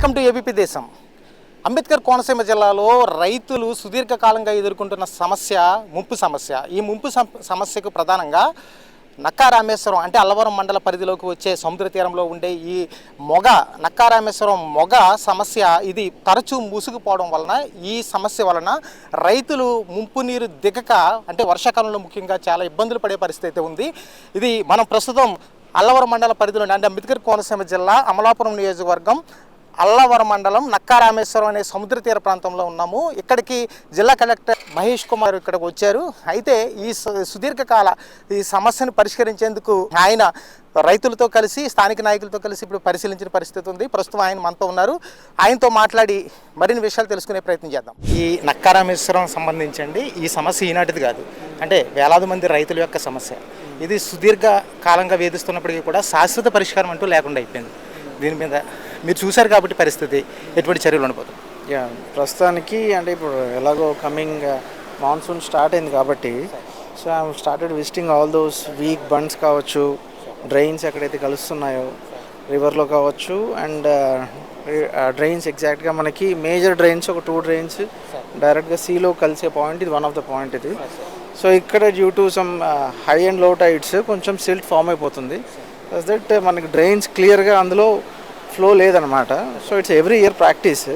Welcome to ABP దేశం. అంబేద్కర్ కోనసీమ జిల్లాలో రైతులు సుదీర్ఘకాలంగా ఎదుర్కొంటున్న సమస్య ముంపు సమస్య. ఈ ముంపు సమస్యకు ప్రధానంగా నక్కారామేశ్వరం అంటే అల్లవరం మండల పరిధిలోకి వచ్చే సముద్ర తీరంలో ఉండే ఈ మొగ నక్కారామేశ్వరం మొగ సమస్య ఇది తరచూ మూసుకుపోవడం వలన ఈ సమస్య వలన రైతులు ముంపు నీరు దిగక అంటే వర్షాకాలంలో ముఖ్యంగా చాలా ఇబ్బందులు పడే పరిస్థితి అయితే ఉంది. ఇది మనం ప్రస్తుతం అల్లవరం మండల పరిధిలో అంటే అంబేద్కర్ కోనసీమ జిల్లా అమలాపురం నియోజకవర్గం అల్లవరం మండలం నక్కారామేశ్వరం అనే సముద్ర తీర ప్రాంతంలో ఉన్నాము. ఇక్కడికి జిల్లా కలెక్టర్ మహేష్ కుమార్ ఇక్కడికి వచ్చారు. అయితే ఈ సు- సుదీర్ఘకాల ఈ సమస్యను పరిష్కరించేందుకు ఆయన రైతులతో కలిసి స్థానిక నాయకులతో కలిసి ఇప్పుడు పరిశీలించిన పరిస్థితి ఉంది. ప్రస్తుతం ఆయన మనతో ఉన్నారు. ఆయనతో మాట్లాడి మరిన్ని విషయాలు తెలుసుకునే ప్రయత్నం చేద్దాం. ఈ నక్కారామేశ్వరం సంబంధించండి. ఈ సమస్య ఈనాటిది కాదు. అంటే వేలాది మంది రైతుల యొక్క సమస్య. ఇది సుదీర్ఘ కాలంగా వేధిస్తున్నప్పటికీ కూడా శాశ్వత పరిష్కారం అంటూ లేకుండా అయిపోయింది. దీని మీద మీరు చూశారు కాబట్టి పరిస్థితి ఎటువంటి చర్యలు ఉండబోతుంది యా ప్రస్తుతానికి అంటే ఇప్పుడు ఎలాగో కమింగ్ మాన్సూన్ స్టార్ట్ అయింది కాబట్టి so I started visiting all those weak bunds కావచ్చు డ్రైన్స్ ఎక్కడైతే కలుస్తున్నాయో రివర్లో కావచ్చు అండ్ డ్రైన్స్ ఎగ్జాక్ట్గా మనకి మేజర్ డ్రైన్స్ ఒక టూ డ్రైన్స్ డైరెక్ట్గా సీలో కలిసే పాయింట్ ఇది వన్ ఆఫ్ ద పాయింట్ ఇది. సో ఇక్కడ డ్యూ టు సమ్ హై అండ్లో టైడ్స్ కొంచెం సిల్ట్ ఫామ్ అయిపోతుంది. దట్ uh, మనకి డ్రైన్స్ క్లియర్గా అందులో ఫ్లో లేదనమాట so it's every year practice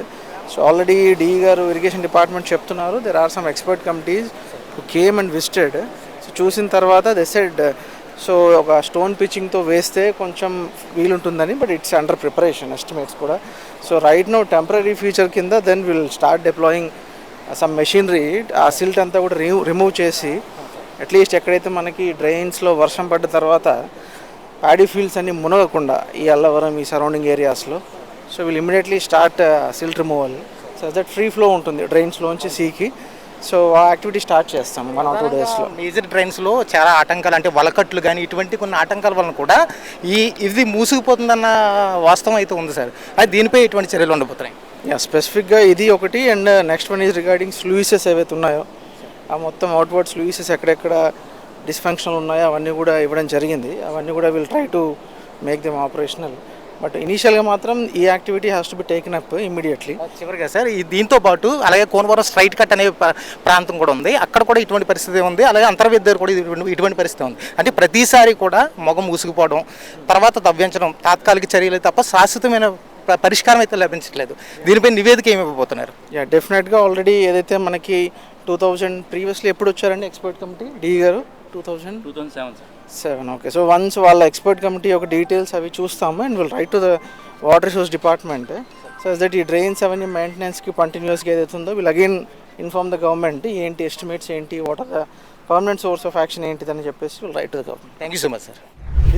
so already D garu irrigation department చెప్తున్నారు. There are some expert committees came and visited so చూసిన తర్వాత దే సెడ్ సో ఒక స్టోన్ పిచ్చింగ్తో వేస్తే కొంచెం వీలుంటుందని but it's under preparation estimates కూడా. So right now temporary future కింద then will start deploying some machinery ఆ సిల్ట్ అంతా కూడా రిమూవ్ చేసి అట్లీస్ట్ ఎక్కడైతే మనకి డ్రైన్స్లో వర్షం పడ్డ తర్వాత ప్యాడీ ఫీల్డ్స్ అన్ని మునగకుండా ఈ అల్లవరం ఈ సరౌండింగ్ ఏరియాస్లో. So will immediately start silt removal so that free flow ఉంటుంది డ్రైన్స్లోంచి సీకి. సో ఆ యాక్టివిటీ స్టార్ట్ చేస్తాం వన్ ఆర్ టూ డేస్లో. మేజర్ ట్రైన్స్లో చాలా ఆటంకాలు అంటే వలకట్లు కానీ ఇటువంటి కొన్ని ఆటంకాల వలన కూడా ఈ ఇది మూసుకుపోతుందన్న వాస్తవం అయితే ఉంది సార్. అది దీనిపై ఎటువంటి చర్యలు ఉండబోతున్నాయి? యా స్పెసిఫిక్గా ఇది ఒకటి and next one is regarding sluices ఏవైతే ఉన్నాయో ఆ మొత్తం అవుట్వర్డ్ స్లూయిసెస్ ఎక్కడెక్కడ డిస్ఫంక్షన్లు ఉన్నాయో అవన్నీ కూడా ఇవ్వడం జరిగింది. అవన్నీ కూడా will try to make them operational but ఇనీషియల్గా మాత్రం ఈ activity has to be taken up immediately చివరిగా సార్ ఈ దీంతో పాటు అలాగే కోనవరం స్ట్రైట్ కట్ అనే ప్ర- ప్రాంతం కూడా ఉంది. అక్కడ కూడా ఇటువంటి పరిస్థితి ఉంది. అలాగే అంతర్వేది దగ్గర కూడా ఇటువంటి- పరిస్థితి ఉంది. అంటే ప్రతిసారి కూడా మొగం మూసుకుపోవడం తర్వాత తవ్వించడం తాత్కాలిక చర్యలు తప్ప శాశ్వతమైన పరిష్కారం అయితే లభించట్లేదు. దీనిపై నివేదిక ఏమి ఇవ్వబోతున్నారు? యా డెఫినెట్గా ఆల్రెడీ ఏదైతే మనకి టూ థౌజండ్ ప్రీవియస్లీ ఎప్పుడు వచ్చారండి expert committee D garu? Two thousand two thousand seven sir seven okay so once వాళ్ళ ఎక్స్పర్ట్ కమిటీ ఒక డీటెయిల్స్ అవి చూస్తాము and will write to the water resource department so that ఈ drains అవన్నీ మెయింటెనెన్స్కి కంటిన్యూస్గా ఏదైతే ఉందో will again inform the government ఏంటి ఎస్టిమేట్స్ ఏంటి what are the permanent source of action ఏంటిదని చెప్పేసి will write to the government thank you so much sir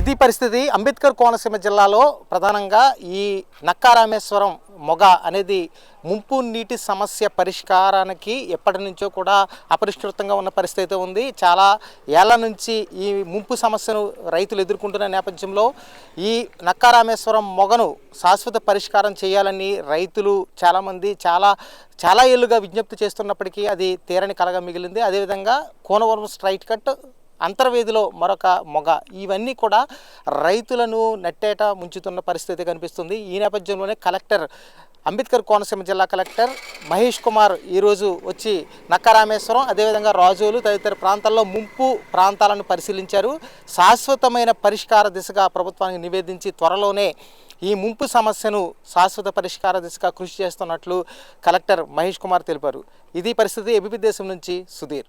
ఇది పరిస్థితి. అంబేద్కర్ కోనసీమ జిల్లాలో ప్రధానంగా ఈ నక్కారామేశ్వరం మొగ అనేది ముంపు నీటి సమస్య పరిష్కారానికి ఎప్పటి నుంచో కూడా అపరిష్కృతంగా ఉన్న పరిస్థితి అయితే ఉంది. చాలా ఏళ్ళ నుంచి ఈ ముంపు సమస్యను రైతులు ఎదుర్కొంటున్న నేపథ్యంలో ఈ నక్కారామేశ్వరం మొగను శాశ్వత పరిష్కారం చేయాలని రైతులు చాలామంది చాలా చాలా ఏళ్ళుగా విజ్ఞప్తి చేస్తున్నప్పటికీ అది తీరని కలగా మిగిలింది. అదేవిధంగా కోనవరం స్ట్రైట్ కట్ అంతర్వేదిలో మరొక మొగ. ఇవన్నీ కూడా రైతులను నెట్టేట ముంచుతున్న పరిస్థితి కనిపిస్తుంది. ఈ నేపథ్యంలోనే కలెక్టర్ అంబేద్కర్ కోనసీమ జిల్లా కలెక్టర్ మహేష్ కుమార్ ఈరోజు వచ్చి నక్కరామేశ్వరం అదేవిధంగా రాజోలు తదితర ప్రాంతాల్లో ముంపు ప్రాంతాలను పరిశీలించారు. శాశ్వతమైన పరిష్కార దిశగా ప్రభుత్వానికి నివేదించి త్వరలోనే ఈ ముంపు సమస్యను శాశ్వత పరిష్కార దిశగా కృషి చేస్తున్నట్లు కలెక్టర్ మహేష్ కుమార్ తెలిపారు. ఇది పరిస్థితి ఎబిపి దేశం నుంచి సుధీర్.